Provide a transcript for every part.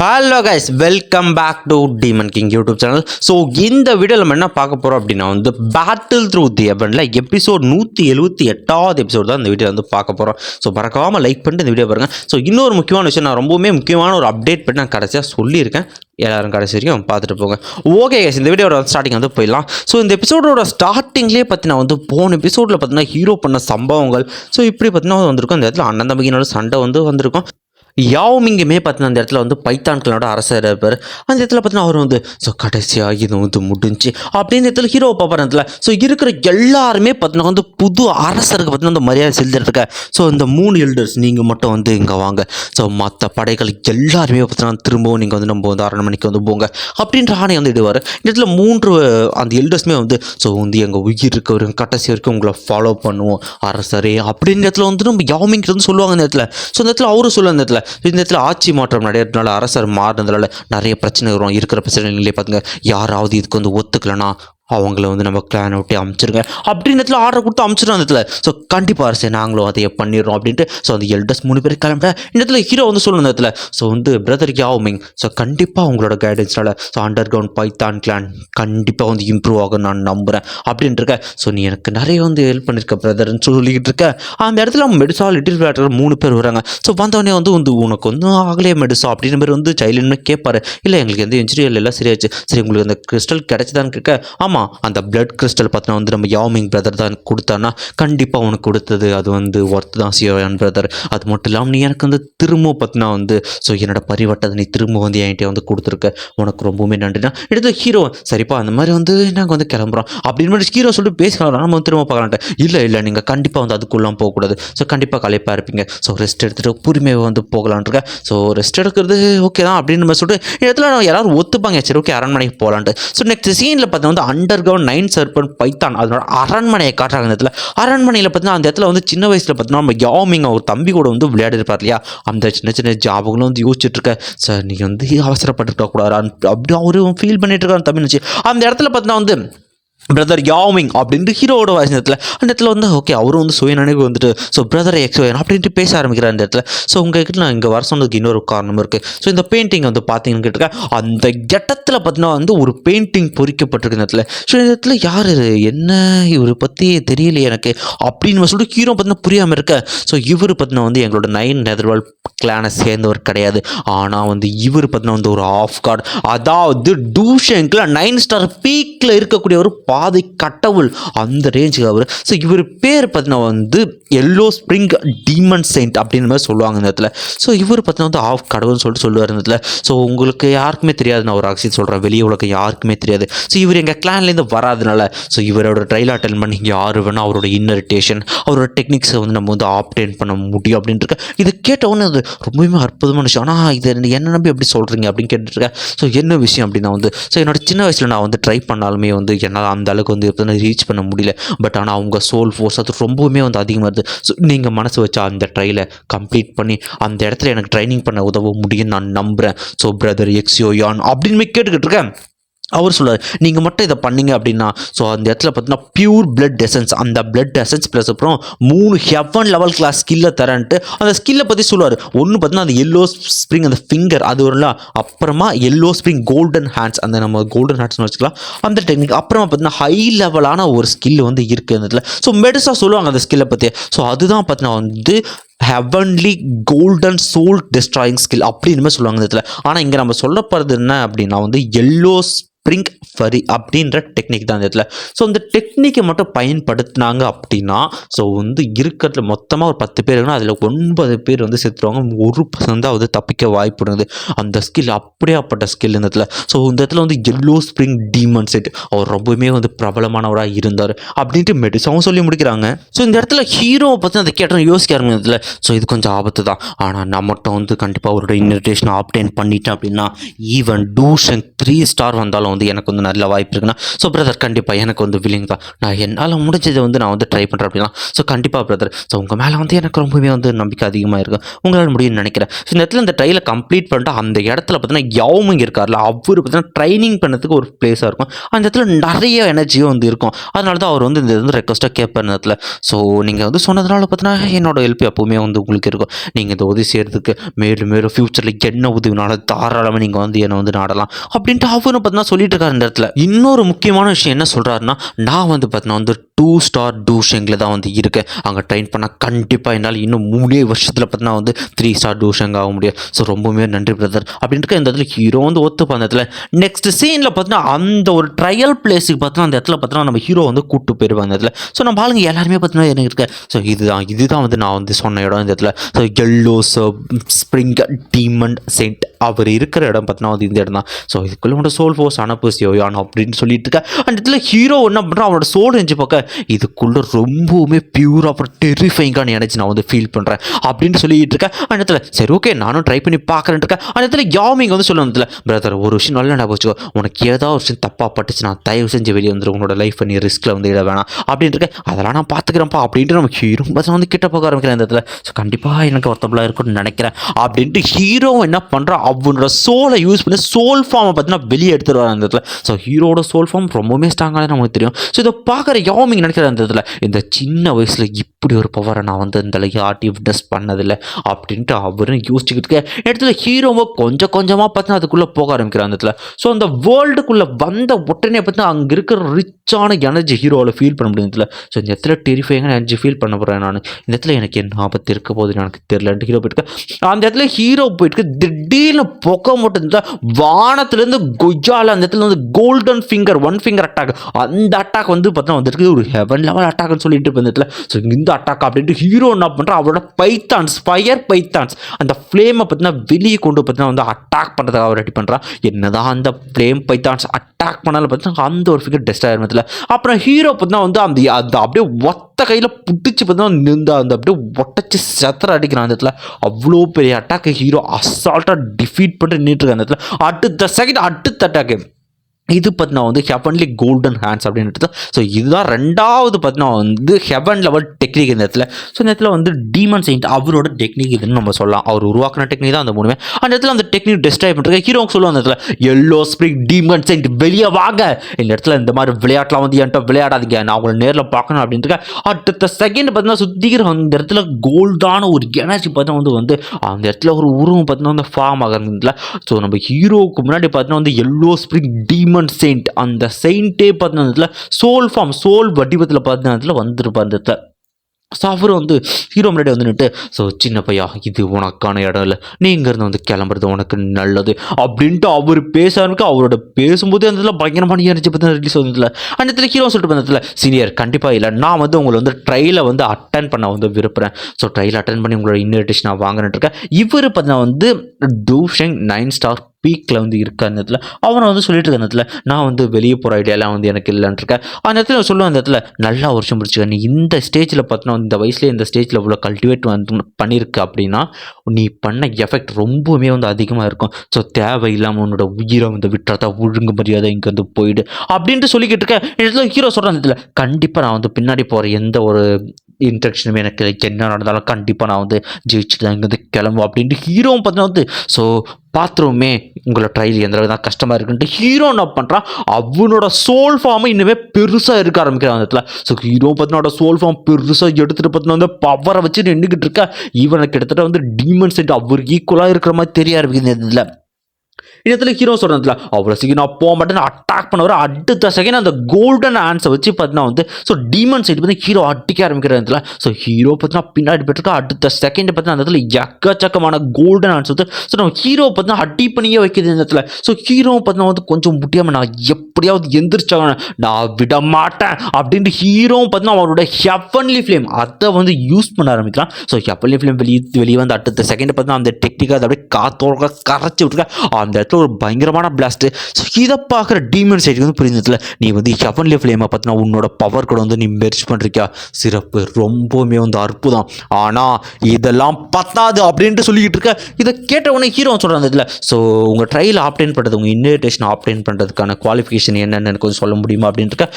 Hello guys welcome back to demon king YouTube channel so இந்த வீடியோவில் நம்ம என்ன பார்க்க போகிறோம் அப்படின்னா வந்து பேட்டில் த்ரூ தி எவனில் எபிசோட் நூற்றி எழுபத்தி எட்டாவது எபிசோட் தான் இந்த வீடியோ வந்து பார்க்க போகிறோம் ஸோ மறக்காமல் லைக் பண்ணிட்டு இந்த வீடியோ பாருங்கள் ஸோ இன்னொரு முக்கியமான விஷயம் நான் ரொம்பவுமே முக்கியமான ஒரு அப்டேட் பண்ணி நான் கடைசியாக சொல்லியிருக்கேன். எல்லாரும் கடைசி வரைக்கும் பார்த்துட்டு போங்க. ஓகே கைஸ் இந்த வீடியோட ஸ்டார்டிங் வந்து போயிடலாம். ஸோ இந்த எபிசோடோட ஸ்டார்டிங்லேயே பார்த்தீங்கன்னா வந்து போன எபிசோடில் பார்த்தீங்கன்னா ஹீரோ பண்ண சம்பவங்கள். ஸோ இப்படி பார்த்தீங்கன்னா வந்திருக்கும். இந்த இடத்துல அண்ணன் தம்பிக்கினோட சண்டை வந்து வந்திருக்கும். யாவுமிங்குமே பார்த்தீங்கன்னா அந்த இடத்துல வந்து பைத்தான்களோட அரசர் இருப்பார். அந்த இடத்துல பார்த்தீங்கன்னா அவர் வந்து ஸோ கடைசியாக இது வந்து முடிஞ்சு அப்படின்னு இடத்துல ஹீரோ பார்ப்பார் இடத்துல. ஸோ இருக்கிற எல்லாருமே பார்த்தீங்கன்னா வந்து புது அரசருக்கு பார்த்தீங்கன்னா அந்த மரியாதை செலுத்திட்டு ஸோ இந்த மூணு எல்டர்ஸ் நீங்கள் மட்டும் வந்து இங்கே வாங்க. ஸோ மற்ற படைகள் எல்லாருமே பார்த்தீங்கன்னா திரும்பவும் நீங்கள் வந்து நம்ம வந்து அரண்மனைக்கு வந்து போங்க அப்படின்ற ஆணை வந்து இடுவார். இந்த இடத்துல மூன்று அந்த எல்டர்ஸுமே வந்து ஸோ வந்து எங்கள் உயிர் இருக்க வரைக்கும் கடைசி வரைக்கும் உங்களை ஃபாலோ பண்ணுவோம் அரசரே அப்படின்ற இடத்துல வந்து நம்ம யாமிங்கிறது வந்து சொல்லுவாங்க இந்த இடத்துல. ஸோ இந்த இடத்துல அவரும் சொல்லுவாங்க இந்த இடத்துல. இந்த இடத்துல ஆட்சி மாற்றம் நடைகிறதுனால அரசர் மாறினதுனால நிறைய பிரச்சனை வரும். இருக்கிற பிரச்சனைகளே பார்த்துங்க யாராவது இதுக்கு வந்து ஒத்துக்கலைன்னா அவங்கள வந்து நம்ம கிளானை விட்டு அமுச்சிருங்க. அப்படின்னு இடத்துல ஆர்டர் கொடுத்து அமைச்சிடும் அந்த இடத்துல. ஸோ கண்டிப்பாக அரசே நாங்களும் அதையே பண்ணிடுறோம் அப்படின்ட்டு ஸோ அந்த எல்டர்ஸ் மூணு பேர் கிளம்ப இந்த இடத்துல ஹீரோ வந்து சொல்லணும் இந்த இடத்துல. ஸோ வந்து பிரதர் யாவுமிங் ஸோ கண்டிப்பாக உங்களோட கைடன்ஸ்னால so underground python clan கண்டிப்பாக வந்து இம்ப்ரூவ் ஆகும் நான் நம்புகிறேன் அப்படின்ட்டு இருக்க ஸோ நீ எனக்கு நிறைய வந்து ஹெல்ப் பண்ணியிருக்க பிரதர்னு சொல்லிக்கிட்டு இருக்க அந்த இடத்துல மெடிசா லிட்டில் விளையாட்டுற மூணு பேர் வராங்க. ஸோ வந்தவொடனே வந்து வந்து உனக்கு வந்து ஆகலையே மெடிசா அப்படின்னு பேர் வந்து சைல்டுன்னு கேட்பாரு இல்லை எங்களுக்கு எந்த இன்ஜுரி இல்லை சரியாச்சு. சரி உங்களுக்கு அந்த கிறிஸ்டல் கிடச்சிதான்னு கேட்க. ஆமாம் அந்த பிளட் கிறிஸ்டல் பார்த்தினா வந்து நம்ம யாமிங் பிரதர் தான் கொடுத்தான்னா கண்டிப்பாக உனக்கு கொடுத்தது. அது வந்து ஒர்த் தான் சியோயான் பிரதர் அது மட்டும் இல்லாமல் நீ எனக்கு வந்து திரும்ப பார்த்தினா வந்து ஸோ என்னோட பரிவட்டத்தை நீ திரும்ப வந்து என்கிட்ட வந்து கொடுத்துருக்க. உனக்கு ரொம்பவுமே நன்றினா எடுத்து ஹீரோ சரிப்பா அந்த மாதிரி வந்து நாங்கள் வந்து கிளம்புறோம். அப்படின்னு மாதிரி ஹீரோ சொல்லிட்டு பேசிக்கலாம் நம்ம வந்து திரும்ப பார்க்கலான்ட்டு இல்லை இல்லை நீங்கள் கண்டிப்பாக வந்து அதுக்குள்ளாம் போகக்கூடாது. ஸோ கண்டிப்பாக களைப்பாக இருப்பீங்க. ஸோ ரெஸ்ட் எடுத்துகிட்டு பொறுமையாக வந்து போகலான்ருக்கேன் ஸோ ரெஸ்ட் எடுக்கிறது ஓகே தான் அப்படின்னு நம்ம சொல்லிட்டு இடத்துல எல்லோரும் ஒத்துப்பாங்க. சரி ஓகே அரண்மனைக்கு போகலான்ட்டு. ஸோ நெக்ஸ்ட் சீனில் பார்த்தா வந்து underground nine serpent python அதனோட அரண்மனையை காட்டுறாங்க அந்த இடத்துல. அரண்மனையில் பார்த்தீங்கன்னா அந்த இடத்துல வந்து சின்ன வயசில் பார்த்தீங்கன்னா நம்ம யாமிங் அவர் தம்பி கூட வந்து விளையாடிருப்பார் இல்லையா? அந்த சின்ன சின்ன ஜாபங்களும் வந்து யோசிச்சுட்டு சார் நீங்கள் வந்து அவசரப்பட்டுருக்க கூடாது அப்படி அவரும் ஃபீல் பண்ணிட்டு இருக்காரு தம்பி நினச்சி. அந்த இடத்துல பார்த்தீங்கன்னா வந்து பிரதர் யாமிங் அப்படின்ட்டு ஹீரோவோட வாய்ஸ் இடத்துல அந்த இடத்துல வந்து ஓகே அவரும் வந்து சுயநினைவு வந்துட்டு ஸோ பிரதர் எக்ஸ் அப்படின்ட்டு பேச ஆரம்பிக்கிறார் அந்த இடத்துல. ஸோ உங்ககிட்ட நான் இங்கே வர சொன்னதுக்கு இன்னொரு காரணம் இருக்குது ஸோ இந்த பெயிண்டிங் வந்து பார்த்தீங்கன்னு கேட்டிருக்கேன். அந்த கெட்டத்தில் பார்த்தீங்கன்னா வந்து ஒரு பெயிண்டிங் பொறிக்கப்பட்டிருக்கு இந்த இடத்துல. ஸோ இந்த இடத்துல யார் இது? என்ன இவரை பற்றி தெரியலையே எனக்கு அப்படின்னு சொல்லிட்டு ஹீரோ பார்த்தீங்கன்னா புரியாமல் இருக்க. ஸோ இவர் பார்த்தீங்கன்னா வந்து எங்களோட நைன் நெதர்வால் கிளானை சேர்ந்தவர் கிடையாது. ஆனால் வந்து இவர் பார்த்தீங்கன்னா வந்து ஒரு ஆஃப் கார்டு அதாவது டூஷங்கில் நைன் ஸ்டார் பீக்கில் இருக்கக்கூடிய ஒரு பா பாதை கடவுள் அந்த ரேஞ்சுக்கு அவர். ஸோ இவர் பேர் பார்த்தீங்கன்னா வந்து எல்லோ ஸ்ப்ரிங் டீமன் செயின்ட் அப்படின்னு மாதிரி சொல்லுவாங்க இந்த இடத்துல. ஸோ இவர் பார்த்தீங்கன்னா வந்து ஆஃப் கடவுள்னு சொல்லிட்டு சொல்லுவார் இந்த இடத்துல. ஸோ உங்களுக்கு யாருக்குமே தெரியாது. நான் ஒரு ஆக்சிஜன் சொல்கிறேன் வெளியே உலகம் யாருக்குமே தெரியாது. ஸோ இவர் எங்கள் கிளான்லேருந்து வராதனால ஸோ இவரோட ட்ரையல் அட்டன் பண்ணி யார் வேணால் அவரோட இன்னரிட்டேஷன் அவரோட டெக்னிக்ஸை வந்து நம்ம வந்து ஆப்டேன் பண்ண முடியும் அப்படின்ட்டு இது கேட்ட அது ரொம்பவுமே அற்புதமான விஷயம். ஆனால் இது என்ன நம்பி எப்படி சொல்கிறீங்க அப்படின்னு கேட்டுருக்கேன் ஸோ என்ன விஷயம் அப்படின்னா வந்து ஸோ என்னோட சின்ன வயசில் நான் வந்து ட்ரை பண்ணாலுமே வந்து என்னால் அந்த அளவுக்கு வந்து இப்போ ரீச் பண்ண முடியல. பட் ஆனால் அவங்க சோல் ஃபோர்ஸ் அது ரொம்பவுமே வந்து அதிகமாக இருக்குது ஸோ நீங்கள் மனசு வச்சா அந்த ட்ரையில் கம்ப்ளீட் பண்ணி அந்த இடத்துல எனக்கு ட்ரைனிங் பண்ண உதவ முடியும்னு நான் நம்புகிறேன் ஸோ பிரதர் எக்ஸியோ யான் அப்படின்னு கேட்டுக்கிட்டு இருக்கேன். அவர் சொல்றாரு நீங்கள் மட்டும் இதை பண்ணீங்க அப்படின்னா ஸோ அந்த இடத்துல பார்த்தீங்கன்னா பியூர் பிளட் எசன்ஸ் அந்த பிளட் எசன்ஸ் ப்ளஸ் அப்புறம் மூணு ஹெவன் லெவல் கிளாஸ் ஸ்கில்லை தரேன்ட்டு அந்த ஸ்கில்லை பற்றி சொல்லுவார். ஒன்று பார்த்தீங்கன்னா அந்த எல்லோ ஸ்ப்ரிங் அந்த ஃபிங்கர் அது வரும்ல அப்புறமா எல்லோ ஸ்ப்ரிங் கோல்டன் ஹேண்ட்ஸ் அந்த நம்ம கோல்டன் ஹேண்ட்ஸ்னு வச்சுக்கலாம். அந்த டெக்னிக் அப்புறமா பார்த்தீங்கன்னா ஹை லெவலான ஒரு ஸ்கில் வந்து இருக்குது அந்த இடத்துல. ஸோ மெடிசாக சொல்லுவாங்க அந்த ஸ்கில்லை பற்றி ஸோ அதுதான் பார்த்தீங்கன்னா வந்து heavenly golden soul destroying skill அப்படின்னு சொல்லுவாங்க இந்த இடத்துல. ஆனால் இங்கே நம்ம சொல்ல போகிறது என்ன அப்படின்னா வந்து எல்லோ ஸ்ப்ரிங் ஃபரி அப்படின்ற டெக்னிக் தான் இந்த இடத்துல. ஸோ இந்த டெக்னிக்கை மட்டும் பயன்படுத்தினாங்க அப்படின்னா ஸோ வந்து இருக்கிறதுல மொத்தமாக ஒரு பத்து பேர் இருக்குன்னா அதில் ஒன்பது பேர் வந்து செத்துருவாங்க. ஒரு பர்சன் தான் வந்து தப்பிக்க வாய்ப்பு இருக்குது. அந்த ஸ்கில் அப்படியாப்பட்ட ஸ்கில் இந்த இடத்துல. ஸோ இந்த இடத்துல வந்து எல்லோ ஸ்ப்ரிங் டீமன் செட் அவர் ரொம்பவுமே வந்து பிரபலமானவராக இருந்தார். அப்படின்ட்டு மெடிசாவும் சொல்லி முடிக்கிறாங்க. ஸோ இந்த இடத்துல ஹீரோவை பற்றி அந்த கேட்டோம் யோசிக்க ஆரம்பிச்சதுல ஸோ இது கொஞ்சம் ஆபத்து தான். ஆனால் நான் மட்டும் வந்து கண்டிப்பாக அவரோட இன்விடேஷன் ஆப்டேன் பண்ணிட்டேன் அப்படின்னா ஈவன் டூஷன் த்ரீ ஸ்டார் வந்தாலும் வந்து எனக்கு வந்து நல்ல வாய்ப்பு இருக்குன்னா ஸோ பிரதர் கண்டிப்பாக எனக்கு வந்து வில்லிங் தான். நான் என்னால் முடிஞ்சதை வந்து நான் வந்து ட்ரை பண்ணுறேன் அப்படின்னா ஸோ கண்டிப்பாக பிரதர் ஸோ உங்கள் மேலே வந்து எனக்கு ரொம்பவே வந்து நம்பிக்கை அதிகமாக இருக்கும் உங்களால் முடியும்னு நினைக்கிறேன். ஸோ இந்த இடத்துல இந்த ட்ரையில் கம்ப்ளீட் பண்ணிட்டு அந்த இடத்துல பார்த்தீங்கன்னா யாவும் இருக்கார்ல. அவர் பார்த்தீங்கன்னா ட்ரைனிங் பண்ணுறதுக்கு ஒரு பிளேஸாக இருக்கும். அந்த இடத்துல நிறைய எனர்ஜியும் வந்து இருக்கும். அதனால தான் அவர் வந்து இந்த வந்து ரெக்வஸ்ட்டாக கேட்பார் இந்த இடத்துல. ஸோ நீங்கள் வந்து சொன்னதுனால பார்த்தீங்கன்னா என்னோட ஹெல்ப் எப்போவுமே வந்து உங்களுக்கு இருக்கும். நீங்கள் இந்த உதவி செய்கிறதுக்கு மேலும் மேலும் ஃப்யூச்சரில் என்ன உதவினாலும் தாராளமாக நீங்கள் வந்து என்னை வந்து நாடலாம் அப்படின்ட்டு அவரும் பார்த்தீங்கன்னா சொல்லிட்டு இருக்காரு இந்த இடத்துல. இன்னொரு முக்கியமான விஷயம் என்ன சொல்கிறாருன்னா நான் வந்து பார்த்தீங்கன்னா வந்து டூ ஸ்டார் டூஷங்கில் தான் வந்து இருக்குது அங்கே ட்ரெயின் பண்ணால் கண்டிப்பாக என்னால் இன்னும் மூணே வருஷத்தில் பார்த்தீங்கன்னா வந்து த்ரீ ஸ்டார் டூஷங் ஆக முடியும். ஸோ ரொம்பவுமே நன்றி பிரதர் அப்படின்ட்டு இந்த இடத்துல ஹீரோ வந்து ஒத்துப்பா அந்த இடத்துல நெக்ஸ்ட் சீனில் பார்த்தீங்கன்னா அந்த ஒரு ட்ரையல் பிளேஸுக்கு பார்த்தீங்கன்னா அந்த இடத்துல பார்த்தீங்கன்னா நம்ம ஹீரோ வந்து கூட்டு போயிருவாங்க அந்த இடத்துல ஸோ நம்ம ஆளுங்க எல்லாருமே பார்த்தீங்கன்னா எனக்கு இருக்கு? ஸோ இதுதான் இதுதான் வந்து நான் வந்து சொன்ன இடம் இந்த இடத்துல. So yellow spring demon sect அவர் இருக்கிற இடம் பார்த்தீங்கன்னா வந்து இந்த இடம் தான். ஸோ இதுக்குள்ளே மட்டும் சோல் ஃபோர்ஸ் அனுப்பு யோயான் அப்படின்னு சொல்லிட்டு இருக்க. அந்த இடத்துல ஹீரோ என்ன பண்ணுறான் அவனோட சோல் எஞ்சி பார்க்க இதுக்குள்ளே ரொம்பவுமே பியூராக அப்புறம் டெரிஃபைங்கான எனர்ஜி நான் வந்து ஃபீல் பண்ணுறேன் அப்படின்னு சொல்லிட்டு இருக்கேன் அந்த இடத்துல சரி ஓகே நானும் ட்ரை பண்ணி பார்க்குறேன் இருக்கேன் அந்த இடத்துல யாமிங் வந்து சொல்லணும் இடத்துல பிரதர் ஒரு விஷயம் நல்லா ஞாபகம் வச்சுக்கோ. உனக்கு ஏதாவது ஒரு விஷயம் தப்பாக பட்டுச்சு நான் தயவு செஞ்சு வெளியே வந்துடும் உன்னோட லைஃப் நீ ரிஸ்க்கில் வந்து இட வேணாம். அப்படின்னு இருக்கேன் அதெல்லாம் நான் பார்த்துக்கிறேன்ப்பா அப்படின்ட்டு நம்ம ஹீரோ பசங்க வந்து கிட்ட போக ஆரம்பிக்கிறேன் இந்த இடத்துல ஸோ கண்டிப்பாக எனக்கு ஒருத்தபிளாக இருக்கும்னு நினைக்கிறேன். அப்படின்ட்டு ஹீரோ என்ன பண்ணுறான் அவனோட சோலை யூஸ் பண்ணி சோல் ஃபார்மை பார்த்தீங்கன்னா வெளியே எடுத்துட்டு வர அந்த இடத்துல. ஸோ ஹீரோட சோல் ஃபார்ம் ரொம்பவுமே ஸ்ட்ராங்காக நமக்கு தெரியும். ஸோ இதை பார்க்குற யாமிங் நினைக்கிற அந்த இடத்துல. இந்த சின்ன வயசில் இப்படி ஒரு பவரை நான் வந்து இந்த யார்ட்டையும் விட்னஸ் பண்ணதில்லை அப்படின்ட்டு அவரும் யோசிச்சுக்கிட்டு இருக்கேன் இடத்துல ஹீரோவை கொஞ்சம் கொஞ்சமாக பார்த்தீங்கன்னா அதுக்குள்ளே போக ஆரம்பிக்கிற அந்த இடத்துல. ஸோ அந்த வேர்ல்டுக்குள்ளே வந்த உடனே பார்த்தீங்கன்னா அங்கே இருக்கிற ரிச்சான எனர்ஜி ஹீரோவில் ஃபீல் பண்ண முடியும் ஸோ இந்த இடத்துல டெரிஃபைங்கான எனர்ஜி ஃபீல் பண்ண போகிறேன் நான். இந்த இடத்துல எனக்கு என்ன ஆபத்து இருக்க போகுதுன்னு எனக்கு தெரியலன்ட்டு ஹீரோ போயிட்டு அந்த இடத்துல ஹீரோ போயிட்டு திடீர்னு புகை மட்டும் இருந்தால் வானத்துலேருந்து கொய்யால அந்த இடத்துல வந்து golden finger one finger attack அந்த அட்டாக் வந்து பார்த்தீங்கன்னா வந்துருக்கு ஒரு ஹெவன் லெவல் அட்டாக்னு சொல்லிட்டு இருப்பேன் இந்த இடத்துல. ஸோ இந்த அட்டாக் அப்படின்ட்டு ஹீரோ என்ன பண்ணுறான் அவரோட பைத்தான்ஸ் ஃபயர் பைத்தான்ஸ் அந்த ஃப்ளேமை பார்த்தீங்கன்னா வெளியே கொண்டு பார்த்தீங்கன்னா வந்து அட்டாக் பண்ணுறதுக்காக அவர் ரெடி பண்ணுறான் என்னதான் அந்த ஃப்ளேம் பைத்தான்ஸ் அட்டாக் பண்ணாலும் பார்த்தீங்கன்னா அந்த ஒரு ஃபிகர் டெஸ்ட் ஆயிருமத்தில் அப்புறம் ஹீரோ பார்த்தீங்கன்னா வந்து அந்த அந்த அப்படியே ஒத்த கையில் பிடிச்சி பார்த்தீங்கன்னா இந்த அந்த அப்படியே ஒட்டச்சி செத்தர அடிக்கிறான் அந்த இடத்துல. அவ்வளோ பெரிய அட்டாக் ஹீரோ அசால்ட்டாக டிஃபீட் பண்ணிட்டு நின்றுட்டு அந்த இடத்துல. அடுத்த செகண்ட் அடுத்த அட்டாக்கு இது பார்த்தினா வந்து ஹெவன்லி கோல்டன் ஹேண்ட்ஸ் அப்படின்றது ஸோ இதுதான் ரெண்டாவது பார்த்தினா வந்து ஹெவன் லெவல் டெக்னிக் இந்த இடத்துல. ஸோ இந்த இடத்துல வந்து டீமன் செயின்ட் அவரோட டெக்னிக் இதுன்னு நம்ம சொல்லலாம். அவர் உருவாக்கின டெக்னிக் தான் அந்த மூணுமே. அந்த இடத்துல அந்த டெக்னிக் டிஸ்ட்ராய் பண்ணுறது ஹீரோ சொல்லுவாங்க அந்த இடத்துல எல்லோ ஸ்ப்ரிங் டீமன் செயின்ட் வெளியே வாங்க. இந்த இடத்துல இந்த மாதிரி விளையாட்டுலாம் வந்து என்கிட்ட விளையாடாதீங்க. நான் உங்களை நேரில் பார்க்கணும் அப்படின்ட்டு அடுத்த செகண்ட் பார்த்தீங்கன்னா சுத்திக்கிற அந்த இடத்துல கோல்டான ஒரு எனர்ஜி பார்த்தா வந்து வந்து அந்த இடத்துல ஒரு உருவம் பார்த்தீங்கன்னா வந்து ஃபார்ம் ஆகிறதுல ஸோ நம்ம ஹீரோவுக்கு முன்னாடி பார்த்தீங்கன்னா வந்து எல்லோ ஸ்ப்ரிங் டீமன் செயின்ட் அந்த செயின்ட்டே பார்த்தீங்கன்னா சோல் ஃபார்ம் சோல் வடிவத்தில் பார்த்தீங்கன்னா வந்துருப்பா அந்த இடத்துல. ஸோ அவர் வந்து ஹீரோ முன்னாடி வந்து நின்று ஸோ சின்ன பையா இது உனக்கான இடம் இல்லை. நீ இங்கேருந்து வந்து கிளம்புறது உனக்கு நல்லது. அப்படின்ட்டு அவர் பேச ஆரம்பிக்க அவரோட பேசும்போது அந்த இடத்துல பயங்கரமான எனர்ஜி பற்றி ரிலீஸ் வந்ததில்ல அந்த இடத்துல ஹீரோ சொல்லிட்டு வந்ததில்ல சீனியர் கண்டிப்பாக இல்லை. நான் வந்து உங்களை வந்து ட்ரையில் வந்து அட்டன் பண்ண வந்து விரும்புகிறேன் ஸோ ட்ரையில் அட்டன் பண்ணி உங்களோட இன்விடேஷன் நான் வாங்கிட்டு இருக்கேன். இவர் பார்த்தீங்கன்னா வந்து டூஷங் நைன் ஸ்டார் பீக்கில் வந்து இருக்க அந்த இடத்துல? அவனை வந்து சொல்லிட்டு இருக்க அந்த இடத்துல நான் வந்து வெளியே போகிற ஐடியாலாம் வந்து எனக்கு இல்லைன்னு இருக்கேன் அந்த இடத்துல சொல்லுவேன் அந்த இடத்துல நல்லா வருஷம் பிடிச்சிக்க நீ இந்த ஸ்டேஜில் பார்த்தோன்னா இந்த வயசுலேயே இந்த ஸ்டேஜில் இவ்வளோ கல்டிவேட் வந்து பண்ணியிருக்க அப்படின்னா நீ பண்ண எஃபெக்ட் ரொம்பவுமே வந்து அதிகமாக இருக்கும். ஸோ தேவையில்லாமல் உன்னோட உயிரை வந்து விட்டுறதா ஒழுங்கு மரியாதை இங்கே வந்து போயிடு. அப்படின்ட்டு சொல்லிக்கிட்டு இருக்கேன் இடத்துல ஹீரோ சொல்கிறேன் அந்த இடத்துல கண்டிப்பாக நான் வந்து பின்னாடி போகிற எந்த ஒரு இன்ட்ரெக்ஷனுமே எனக்கு என்ன நடந்தாலும் கண்டிப்பாக நான் வந்து ஜெயிச்சுட்டு தான் இங்கேருந்து கிளம்பும் அப்படின்ட்டு ஹீரோவும் பார்த்தீங்கன்னா வந்து ஸோ பாத்ரூமே உங்களை ட்ரையல் எந்த அளவுக்கு தான் கஷ்டமாக இருக்குன்ட்டு ஹீரோ என்ன பண்ணுறான் அவனோட சோல் ஃபார்மை இன்னுமே பெருசாக இருக்க ஆரம்பிக்கிறான் அந்த இடத்துல. ஸோ ஹீரோ பற்றினோட சோல் ஃபார்ம் பெருசாக எடுத்துகிட்டு பார்த்தீங்கன்னா வந்து பவரை வச்சு நின்றுக்கிட்டு இருக்க இவனை கிட்டத்தட்ட வந்து டீமன் செட் அவர் ஈக்குவலாக இருக்கிற மாதிரி தெரிய ஆரம்பிக்குது இந்த இதில். இடத்துல ஹீரோ சொல்கிறதுல அவ்வளோ சீக்கிரம் நான் போக மாட்டேன்னு அட்டாக் பண்ண வர அடுத்த செகண்ட் அந்த கோல்டன் ஆன்ஸை வச்சு பார்த்தீங்கன்னா வந்து ஸோ டீமன் சைடு வந்து ஹீரோ அடிக்க ஆரம்பிக்கிற இடத்துல ஸோ ஹீரோ பார்த்தீங்கன்னா பின்னாடி போயிட்டு அடுத்த செகண்ட் பார்த்தீங்கன்னா அந்த இடத்துல எக்கச்சக்கமான கோல்டன் ஆன்ஸ் வந்து ஸோ நம்ம ஹீரோ பார்த்தீங்கன்னா அடி பண்ணியே வைக்கிது இந்த இடத்துல. ஸோ ஹீரோ பார்த்தீங்கன்னா வந்து கொஞ்சம் முடியாமல் நான் எப்படியாவது எந்திரிச்சாங்க நான் விட மாட்டேன் அப்படின்ட்டு ஹீரோ பார்த்தீங்கன்னா அவரோட ஹெவன்லி ஃப்ளேம் அதை வந்து யூஸ் பண்ண ஆரம்பிக்கிறான். ஸோ ஹெவன்லி ஃப்ளேம் வெளியே வெளியே வந்து அடுத்த செகண்ட் பார்த்தீங்கன்னா அந்த டெக்னிக்காக அதை அப்படியே காத்தோட கரைச்சி விட்டுருக்க. அந்த இடத்துல ஒரு பயங்கரமான பிளாஸ்ட் ஸோ இதை பார்க்குற டீமன் சைடுக்கு வந்து புரிஞ்சதுல நீ வந்து ஹெவன்லி ஃப்ளேமை பார்த்தினா உன்னோட பவர் கூட வந்து நீ மெர்ச் பண்ணிருக்கியா சிறப்பு. ரொம்பவுமே வந்து அற்புதம். ஆனால் இதெல்லாம் பத்தாது அப்படின்ட்டு சொல்லிக்கிட்டு இருக்க இதை கேட்ட உடனே ஹீரோ சொல்கிறாங்க இதில். ஸோ உங்கள் ட்ரையில் ஆப்டைன் பண்ணுறது உங்கள் இன்விடேஷன் ஆப்டைன் பண்ணுறதுக்கான குவாலிஃபிகேஷன் என்னென்னு எனக்கு கொஞ்சம் சொல்ல முடியுமா அப்படின்ட்டு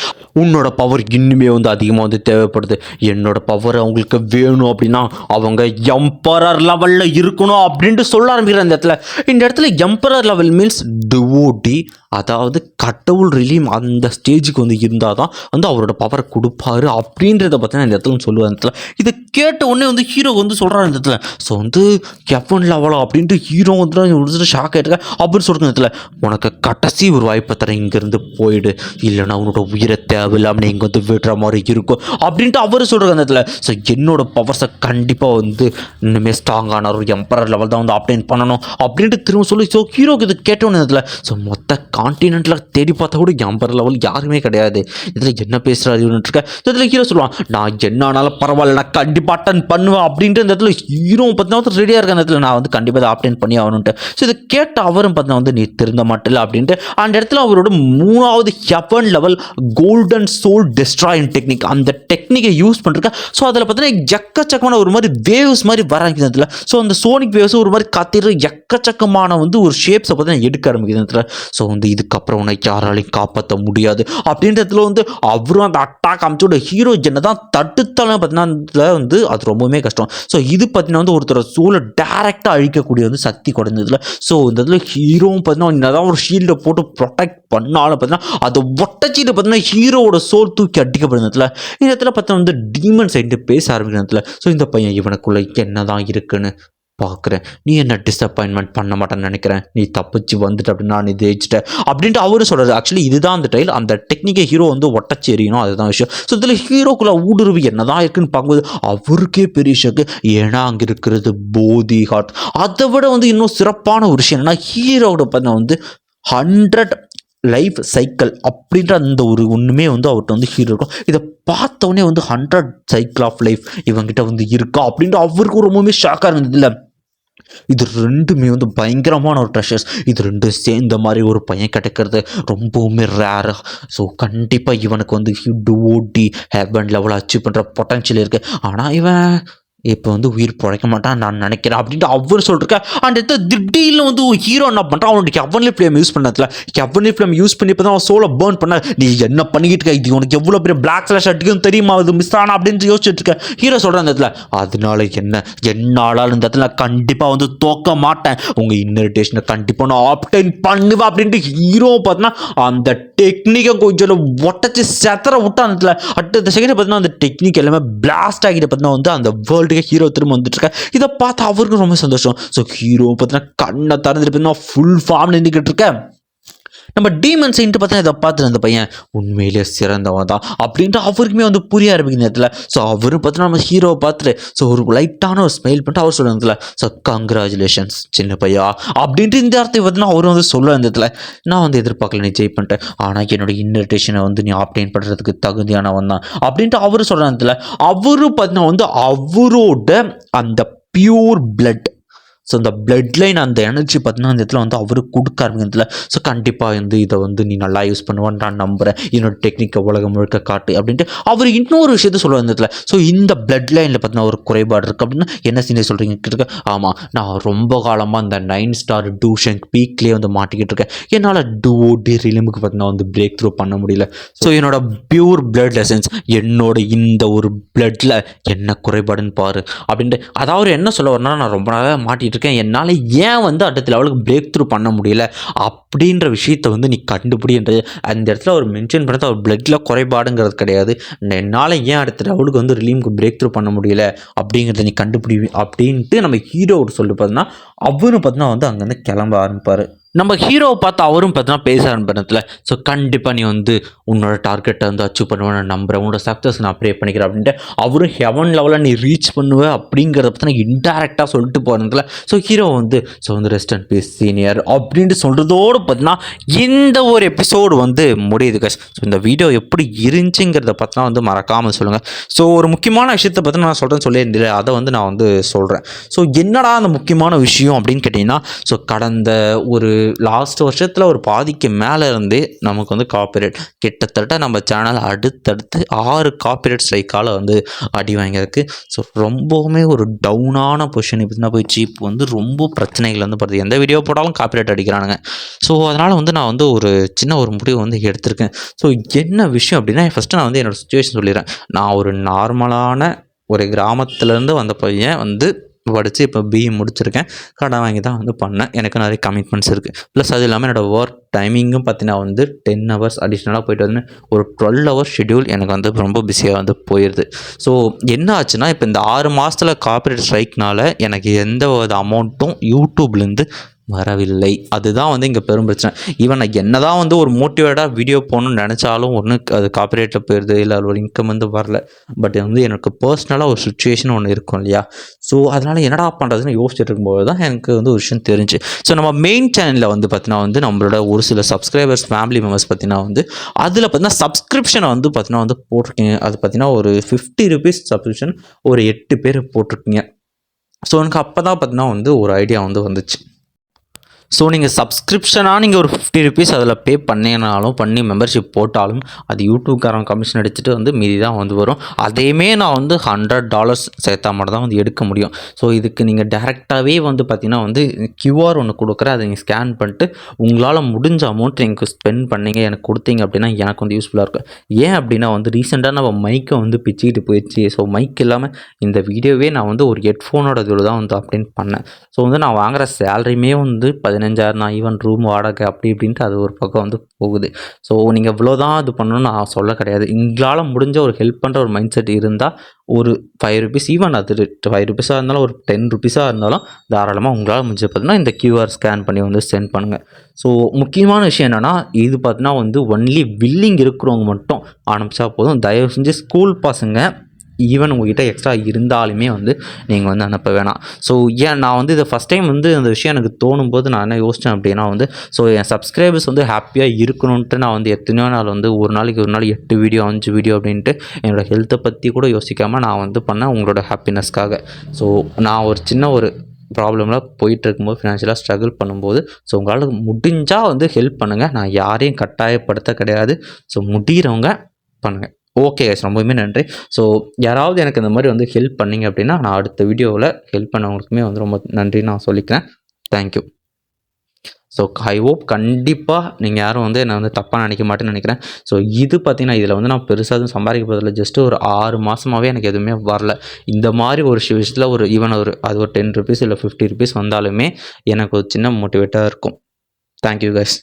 உன்னோட பவர் இன்னுமே வந்து அதிகமாக வந்து தேவைப்படுது. என்னோட பவர் அவங்களுக்கு வேணும் அப்படின்னா அவங்க எம்பரர் லெவலில் இருக்கணும் அப்படின்ட்டு சொல்ல ஆரம்பிக்கிற இந்த இடத்துல. இந்த இடத்துல எம்பரர் லெவல் மீன்ஸ் டிவோட்டி அதாவது கடவுள் ரிலீம் அந்த ஸ்டேஜுக்கு வந்து இருந்தால் தான் வந்து அவரோட பவரை கொடுப்பாரு அப்படின்றத பார்த்தீங்கன்னா இந்த இடத்துல சொல்லுவார். இந்த இடத்துல இதை கேட்ட உடனே வந்து ஹீரோ வந்து சொல்கிறார் இந்த இடத்துல. ஸோ வந்து கெஃபன் லெவலா அப்படின்ட்டு ஹீரோ வந்து ஷாக் ஆகிட்டு அப்படின்னு சொல்கிற இடத்துல. உனக்கு கடைசி ஒரு வாய்ப்பை தரேன் இங்கேருந்து போயிடு. இல்லைன்னா உன்னோட உயிரை தேவையில்லாமல் இங்கே வந்து விடுற மாதிரி இருக்கும். அப்படின்ட்டு அவர் சொல்கிற அந்த இடத்துல. ஸோ என்னோட பவர்ஸை கண்டிப்பாக வந்து இன்னுமே ஸ்ட்ராங்கான ஒரு எம்பரர் லெவல் தான் வந்து அப்டேன் பண்ணணும். அப்படின்ட்டு திரும்ப சொல்லி ஸோ ஹீரோக்கு இது கேட்டோன்னு இதில் ஸோ மொத்த காண்டினென்ட்டில் தேடி பார்த்தா கூட எம்பர் லெவல் யாருமே கிடையாது. இதில் என்ன பேசுகிறாரு இருக்க. இதில் ஹீரோ சொல்லுவான் நான் என்ன ஆனாலும் பரவாயில்ல நான் கண்டிப்பாக அட்டன் பண்ணுவேன். அப்படின்ட்டு இந்த இடத்துல ஹீரோ பார்த்தீங்கன்னா ரெடியாக இருக்க அந்த இடத்துல நான் வந்து கண்டிப்பாக இதை அப்டேன் பண்ணி ஆகணுன்ட்டு ஸோ இதை கேட்ட அவரும் பார்த்தீங்கன்னா வந்து நீ திருந்த மாட்டில்ல அப்படின்ட்டு அந்த இடத்துல அவரோட மூணாவது heaven level golden soul destroying technique அந்த டெக்னிக்கை யூஸ் பண்ணிருக்கேன் ஸோ அதில் பார்த்தீங்கன்னா எக்கச்சக்கமான ஒரு மாதிரி வேவ்ஸ் மாதிரி வர ஆரம்பிக்குது ஸோ அந்த சோனிக் வேவ்ஸ் ஒரு மாதிரி கத்திர எக்கச்சக்கமான வந்து ஒரு ஷேப்ஸை பார்த்தீங்கன்னா எடுக்க ஆரம்பிக்குது. இடத்துல ஸோ வந்து இதுக்கப்புறம் உன்னை யாராலையும் காப்பாற்ற முடியாது. அப்படின்றதுல வந்து அவரும் அந்த அட்டாக் அமைச்சோட ஹீரோ ஜென்னை தான் தடுத்தாலும் பார்த்தீங்கன்னா அதுல வந்து அது ரொம்பவுமே கஷ்டம். ஸோ இது பார்த்தீங்கன்னா வந்து ஒருத்தர் சோலை டேரெக்டாக அழிக்கக்கூடிய வந்து சக்தி குறைஞ்சதுல ஸோ இந்த இதில் ஹீரோவும் பார்த்தீங்கன்னா என்னதான் ஒரு ஷீல்டை போட்டு ப்ரொடெக்ட் பண்ணாலும் பார்த்தீங்கன்னா அதை ஒட்டச்சிட்டு பார்த்தீங்கன்னா ஹீரோவோட சோல் தூக்கி அடிக்கப்படுறதுல இந்த இடத்துல பார்த்தா வந்து டீமன் சைடு பேச ஆரம்பிக்கிறதுல ஸோ இந்த பையன் இவனுக்குள்ள என்னதான் இருக்குன்னு பார்க்குறேன். நீ என்ன டிசப்பாயின்மெண்ட் பண்ண மாட்டேன்னு நினைக்கிறேன்? நீ தப்பிச்சு வந்துட்டு அப்படின்னு நான் ஜெயிச்சிட்டேன் அப்படின்ட்டு அவரு சொல்கிறது ஆக்சுவலி இதுதான் அந்த டைல் அந்த டெக்னிக்கை ஹீரோ வந்து ஒட்டச்சி எறியணும். அதுதான் விஷயம். ஸோ இதில் ஹீரோக்குள்ள ஊடுருவி என்னதான் இருக்குன்னு பார்க்கும்போது அவருக்கே பெரிய ஷக்கு ஏன்னா அங்கே இருக்கிறது போதி ஹார்ட் அதை விட வந்து இன்னும் சிறப்பான ஒரு விஷயம் என்னன்னா ஹீரோவோட பார்த்தா வந்து ஹண்ட்ரட் லைஃப் சைக்கிள் அப்படின்ற அந்த ஒரு ஒன்றுமே வந்து அவர்கிட்ட வந்து ஹீரோ இருக்கும். இதை பார்த்தோன்னே வந்து ஹண்ட்ரட் சைக்கிள் ஆஃப் லைஃப் இவங்கிட்ட வந்து இருக்கா அப்படின்ட்டு அவருக்கு ரொம்பவுமே ஷாக்காக இருந்தது இல்லை. இது ரெண்டுமே வந்து பயங்கரமான ஒரு ட்ரெஷர்ஸ் இது ரெண்டும் சேர்ந்த மாதிரி ஒரு பையன் கிடைக்கிறது. ரொம்பவுமே ரேர் ஸோ கண்டிப்பாக இவனுக்கு வந்து டூஓடி ஹேபன் லெவல் அச்சீவ் பண்ணுற பொட்டன்ஷியல் இருக்குது ஆனால் இவன் இப்போ வந்து உயிர் பிழைக்க மாட்டான் நான் நினைக்கிறேன் அப்படின்ட்டு அவர் சொல்லிருக்க. அந்த இடத்துல திடீர்னு வந்து ஹீரோ என்ன பண்ணுறான் அவனுக்கு கெவன்லி ஃப்ளேம் யூஸ் பண்ணதுல. கெவன்லி ஃப்ளேம் யூஸ் பண்ணி இப்போ தான் அவன் சோலை பேர்ன் பண்ண. நீ என்ன பண்ணிக்கிட்டு இருக்க? இது உனக்கு எவ்வளோ பெரிய பிளாக் ஃப்ளாஷ் அடிக்கும் தெரியுமா? அது மிஸ் ஆனா அப்படின்னு யோசிச்சுட்டு இருக்க. ஹீரோ சொல்கிறான் அந்த இடத்துல அதனால என்ன? என்னாலும் இந்த இடத்துல கண்டிப்பாக வந்து தோக்க மாட்டேன். உங்கள் இன்னரிட்டேஷனை கண்டிப்பாக நான் ஆப்டைன் பண்ணுவேன். அப்படின்ட்டு ஹீரோ பார்த்தீங்கன்னா அந்த டெக்னிக்கை கொஞ்சம் ஒட்டச்சு செத்தற விட்டான் அந்த இடத்துல. அடுத்த செகண்ட் பார்த்தீங்கன்னா அந்த டெக்னிக் எல்லாமே பிளாஸ்ட் ஆகிட்டு பார்த்தீங்கன்னா வந்து அந்த வேர்ல்டு வேர்ல்டுக்கு ஹீரோ திரும்ப வந்துட்டு இருக்க இதை பார்த்து அவருக்கும் ரொம்ப சந்தோஷம். ஸோ ஹீரோ பார்த்தீங்கன்னா கண்ணை திறந்துட்டு ஃபுல் ஃபார்ம் நின்றுக்கிட்டு இருக்கேன். நம்ம டீமன் இன்ட்டு பார்த்தா இதை பார்த்துட்டு அந்த பையன் உண்மையிலேயே சிறந்தவன் தான் அப்படின்ட்டு அவருக்குமே வந்து புரிய ஆரம்பிக்கிற நேரத்தில் ஸோ அவரும் பார்த்தீங்கன்னா நம்ம ஹீரோவை பார்த்துட்டு ஸோ ஒரு லைட்டான ஒரு ஸ்மைல் பண்ணிட்டு அவர் சொல்லுறதுல ஸோ கங்க்ராச்சுலேஷன்ஸ் சின்ன பையா அப்படின்ட்டு இந்த அர்த்தம் பார்த்தீங்கன்னா அவரும் வந்து சொல்ல இந்த இடத்துல. நான் வந்து எதிர்பார்க்கல நீ ஜெய் பண்ணிட்டேன் ஆனால் என்னோட இன்விடேஷனை வந்து நீ ஆப்டைன் பண்ணுறதுக்கு தகுதியானவன் தான் அப்படின்ட்டு அவரு சொல்கிற இடத்துல. அவரும் பார்த்தீங்கன்னா வந்து அவரோட அந்த பியூர் பிளட் ஸோ அந்த பிளட் லைன் அந்த எனர்ஜி பார்த்தீங்கன்னா அந்த இடத்துல வந்து அவருக்கு கொடுக்க ஆரம்பிக்கிறதுல. ஸோ கண்டிப்பாக வந்து இதை வந்து நீ நல்லா யூஸ் பண்ணுவான்னு நான் நம்புகிறேன் என்னோட டெக்னிக்கை உலகம் முழுக்க காட்டு அப்படின்ட்டு அவர் இன்னொரு விஷயத்த சொல்லுவார் இந்த இடத்துல. ஸோ இந்த பிளட் லைனில் பார்த்தீங்கன்னா ஒரு குறைபாடு இருக்குது அப்படின்னா என்ன சீனியர் சொல்கிறீங்க கிட்ட ஆமாம் நான் ரொம்ப காலமாக இந்த நைன் ஸ்டார் டூஷன் பீக்லேயே வந்து மாட்டிக்கிட்டு இருக்கேன். என்னால் டூஓ டி ரிலிமுக்கு பார்த்தீங்கன்னா வந்து பிரேக் த்ரூ பண்ண முடியல. ஸோ என்னோட பியூர் பிளட் லெசன்ஸ் என்னோட இந்த ஒரு பிளட்டில் என்ன குறைபாடுன்னு பாரு அப்படின்ட்டு. அதாவது என்ன சொல்ல வரணும்னா நான் ரொம்ப நாளாக மாட்டிட்டு இருக்கேன் என்னால் ஏன் வந்து அடுத்த லெவலுக்கு பிரேக் த்ரூ பண்ண முடியல அப்படின்ற விஷயத்தை வந்து நீ கண்டுபிடின்றது அந்த இடத்துல அவர் மென்ஷன் பண்ணது அவர் பிளட்டில் குறைபாடுங்கிறது கிடையாது. என்னால் ஏன் அடுத்த லெவலுக்கு வந்து ரிலீமுக்கு பிரேக் த்ரூ பண்ண முடியல அப்படிங்கிறத நீ கண்டுபிடி அப்படின்ட்டு நம்ம ஹீரோவோட சொல்லி பார்த்தோன்னா அவரும் பார்த்தீங்கன்னா வந்து அங்கேருந்து கிளம்ப ஆரம்பிப்பார். நம்ம ஹீரோவை பார்த்து அவரும் பார்த்தீங்கன்னா பேச ஆரம்பினதுல ஸோ கண்டிப்பாக நீ வந்து உன்னோட டார்கெட்டை வந்து அச்சீவ் பண்ணுவேன் நான் நம்புகிறேன் உன்னோட சக்ஸஸ் நான் ப்ரே பண்ணிக்கிறேன். அப்படின்ட்டு அவரும் ஹெவன் லெவலில் நீ ரீச் பண்ணுவ அப்படிங்கிறத பற்றி இன்டெரக்டாக சொல்லிட்டு போகிறதுல ஸோ ஹீரோ வந்து ஸோ வந்து ரெஸ்ட் அண்ட் பீஸ் சீனியர் அப்படின்ட்டு சொல்கிறதோடு பார்த்தீங்கன்னா இந்த ஒரு எபிசோடு வந்து முடியுது கஷ் ஸோ இந்த வீடியோ எப்படி இருந்துச்சுங்கிறத பற்றினா வந்து மறக்காமல் சொல்லுங்கள் ஸோ ஒரு முக்கியமான விஷயத்தை பற்றி நான் சொல்கிறேன்னு சொல்லியிருந்தேன் அதை வந்து நான் வந்து சொல்கிறேன் ஸோ என்னடா அந்த முக்கியமான விஷயம் அப்படின்னு கேட்டிங்கன்னா ஸோ கடந்த ஒரு லாஸ்ட் வருஷத்தில் ஒரு பாதிக்கு மேலே இருந்து நமக்கு வந்து காப்பிரைட் கிட்டத்தட்ட நம்ம சேனல் அடுத்தடுத்து ஆறு காப்பிரைட் ஸ்ட்ரைக்கால் வந்து அடி வாங்கியிருக்கு. ஸோ ரொம்பவுமே ஒரு டவுனான பொசிஷன் இப்படின்னா தான் போயிடுச்சு? இப்போ வந்து ரொம்ப பிரச்சனைகள் வந்து படுது. எந்த வீடியோ போட்டாலும் காப்பிரைட் அடிக்கிறானுங்க. ஸோ அதனால் வந்து நான் வந்து ஒரு சின்ன ஒரு முடிவு வந்து எடுத்திருக்கேன். ஸோ என்ன விஷயம் அப்படின்னா ஃபஸ்ட்டு நான் வந்து என்னோடய சுச்சுவேஷன் சொல்லிடுறேன். நான் ஒரு நார்மலான ஒரு கிராமத்துலேருந்து வந்த பையன் வந்து படித்து இப்போ பிஇ முடிச்சிருக்கேன். கடன் வாங்கி தான் வந்து பண்ணேன். எனக்கு நிறைய கமிட்மெண்ட்ஸ் இருக்குது ப்ளஸ் அது இல்லாமல் என்னோடய ஒர்க் டைமிங்கும் பார்த்தீங்கன்னா வந்து டென் ஹவர்ஸ் அடிஷ்னலாக போயிட்டு வந்து ஒரு டுவெல் ஹவர்ஸ் ஷெடியூல் எனக்கு வந்து ரொம்ப பிஸியாக வந்து போயிடுது ஸோ என்ன ஆச்சுன்னா இப்போ இந்த ஆறு மாதத்தில் கார்பரேட் ஸ்ட்ரைக்னால எனக்கு எந்த ஒரு அமௌண்ட்டும் யூடியூப்லேருந்து வரவில்லை. அதுதான் வந்து இங்கே பெரும் பிரச்சனை. ஈவன் நான் என்ன தான் வந்து ஒரு மோட்டிவேட்டாக வீடியோ போகணும்னு நினச்சாலும் ஒன்று அது காப்பிரேட்டில் போயிடுது இல்லை அது ஒரு இன்கம் வந்து வரல. பட் வந்து எனக்கு பர்சனலாக ஒரு சுச்சுவேஷன் ஒன்று இருக்கும் இல்லையா? ஸோ அதனால் என்னடா பண்ணுறதுன்னு யோசிச்சுட்டு இருக்கும்போது தான் எனக்கு வந்து ஒரு விஷயம் தெரிஞ்சு. ஸோ நம்ம மெயின் சேனலில் வந்து பார்த்தீங்கன்னா வந்து நம்மளோட ஒரு சில சப்ஸ்கிரைபர்ஸ் ஃபேமிலி மெம்பர்ஸ் பார்த்தீங்கன்னா வந்து அதில் பார்த்தீங்கன்னா சப்ஸ்கிரிப்ஷனை வந்து பார்த்தீங்கன்னா வந்து போட்டிருக்கீங்க. அது பார்த்தீங்கன்னா ஒரு ஃபிஃப்டி ருபீஸ் சப்ஸ்கிரிப்ஷன் ஒரு எட்டு பேர் போட்டிருக்கீங்க. ஸோ எனக்கு அப்போ தான் பார்த்தீங்கன்னா வந்து ஒரு ஐடியா வந்து வந்துச்சு. ஸோ நீங்கள் சப்ஸ்கிரிப்ஷனாக நீங்கள் ஒரு ஃபிஃப்டி ருபீஸ் அதில் பே பண்ணினாலும் பண்ணி மெம்பர்ஷிப் போட்டாலும் அது யூடியூப்காரன் கமிஷன் அடிச்சுட்டு வந்து மீதி தான் வந்து வரும். அதையுமே நான் வந்து ஹண்ட்ரட் டாலர்ஸ் சேர்த்தா மட்டும் தான் வந்து எடுக்க முடியும். ஸோ இதுக்கு நீங்கள் டேரெக்டாகவே வந்து பார்த்தீங்கன்னா வந்து கியூஆர் ஒன்று கொடுக்குறேன். அதை நீங்கள் ஸ்கேன் பண்ணிட்டு உங்களால் முடிஞ்ச அமௌண்ட் நீங்கள் ஸ்பெண்ட் பண்ணிங்க எனக்கு கொடுத்தீங்க அப்படின்னா எனக்கு வந்து யூஸ்ஃபுல்லாக இருக்கும். ஏன் அப்படின்னா வந்து ரீசெண்டாக நம்ம மைக்கை வந்து பிச்சுக்கிட்டு போயிடுச்சு. ஸோ மைக் இல்லாமல் இந்த வீடியோவே நான் வந்து ஒரு ஹெட்ஃபோனோட இதில் தான் வந்து அப்டேட் பண்ணேன். ஸோ வந்து நான் வாங்குகிற சேலரியுமே வந்து பதினஞ்சாயிரம் நான் ஈவன் ரூம் வாடகை அப்படி இப்படின்ட்டு அது ஒரு பக்கம் வந்து போகுது. ஸோ நீங்கள் இவ்வளோ தான் இது பண்ணணும்னு நான் சொல்ல கிடையாது. எங்களால் முடிஞ்ச ஒரு ஹெல்ப் பண்ணுற ஒரு மைண்ட் செட் இருந்தால் ஒரு ஃபைவ் ருபீஸ் ஈவன் அது ஃபைவ் ருபீஸாக இருந்தாலும் ஒரு டென் ருபீஸாக இருந்தாலும் தாராளமாக உங்களால் முடிஞ்ச பார்த்தீங்கன்னா இந்த கியூஆர் ஸ்கேன் பண்ணி வந்து சென்ட் பண்ணுங்கள் ஸோ முக்கியமான விஷயம் என்னென்னா இது பார்த்தீங்கன்னா வந்து ஒன்லி வில்லிங் இருக்கிறவங்க மட்டும் ஆரம்பித்தா போதும். தயவு செஞ்சு ஸ்கூல் பசங்க ஈவன் உங்ககிட்ட எக்ஸ்ட்ரா இருந்தாலுமே வந்து நீங்கள் வந்து அனுப்ப வேணாம். ஸோ ஏன் நான் வந்து இதை ஃபஸ்ட் டைம் வந்து அந்த விஷயம் எனக்கு தோணும் போது நான் என்ன யோசித்தேன் அப்படின்னா வந்து ஸோ என் சப்ஸ்கிரைபர்ஸ் வந்து ஹாப்பியாக இருக்கணுன்ட்டு நான் வந்து எத்தனையோ நாள் வந்து ஒரு நாளைக்கு ஒரு நாள் எட்டு வீடியோ அஞ்சு வீடியோ அப்படின்ட்டு என்னோடய ஹெல்த்தை பற்றி கூட யோசிக்காமல் நான் வந்து பண்ணேன் உங்களோட ஹாப்பினஸ்க்காக ஸோ நான் ஒரு சின்ன ஒரு ப்ராப்ளம்லாம் போயிட்டு இருக்கும்போது ஃபினான்ஷியலாக ஸ்ட்ரகிள் பண்ணும்போது ஸோ உங்களால் முடிஞ்சால் வந்து ஹெல்ப் பண்ணுங்கள் நான் யாரையும் கட்டாயப்படுத்த கிடையாது. ஸோ முடிகிறவங்க பண்ணுங்கள் ஓகே கைஸ் ரொம்பவுமே நன்றி. ஸோ யாராவது எனக்கு இந்த மாதிரி வந்து ஹெல்ப் பண்ணீங்க அப்படின்னா நான் அடுத்த வீடியோவில் ஹெல்ப் பண்ணவங்களுக்குமே வந்து ரொம்ப நன்றி நான் சொல்லிக்கிறேன். தேங்க்யூ ஸோ ஐ ஹோப் கண்டிப்பாக நீங்கள் யாரும் வந்து என்னை வந்து தப்பாக நினைக்க மாட்டேன்னு நினைக்கிறேன். ஸோ இது பார்த்தீங்கன்னா இதில் வந்து நான் பெருசாக எதுவும் சம்பாதிக்க போதில்லை ஜஸ்ட்டு ஒரு ஆறு மாதமாகவே எனக்கு எதுவுமே வரல. இந்த மாதிரி ஒரு விஷயத்தில் ஒரு ஈவன் ஒரு அது ஒரு டென் ருபீஸ் இல்லை ஃபிஃப்டி ருபீஸ் வந்தாலுமே எனக்கு ஒரு சின்ன மோட்டிவேட்டாக இருக்கும். Thank you guys